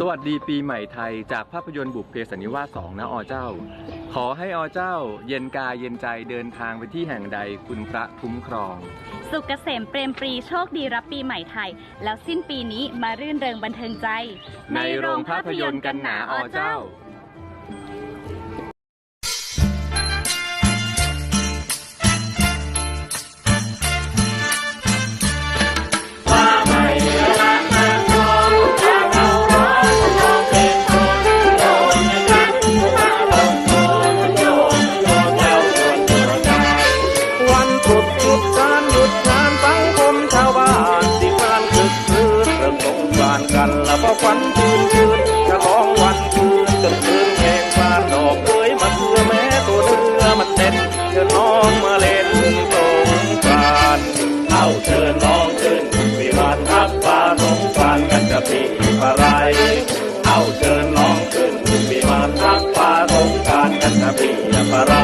สวัสดีปีใหม่ไทยจากภาพยนตร์บุพเพสันนิวาสสองนะอเจ้า ขอให้อเจ้า เย็นกายเย็นใจเดินทางไปที่แห่งใดคุณพระคุ้มครอง สุขเกษมเปรมปรีโชคดีรับปีใหม่ไทย แล้วสิ้นปีนี้มารื่นเริงบันเทิงใจ ในโรงภาพยนตร์กันหนาอเจ้า บานกันละเพราะฝันคืนคืนจะร้องวันคืนจนคืนแข่งฟานดอกเคยมาเพื่อแม้ตัวเนื้อมันเด็ดเชิน้องมาเล่นตรงกานเอาเชิญน้องขึ้นวิมานทักฟ้าสงกรานกันจะปีปะไรเอาเชิญน้องขึ้นวิมานทักฟ้าสงกรานกันจะปีปะไร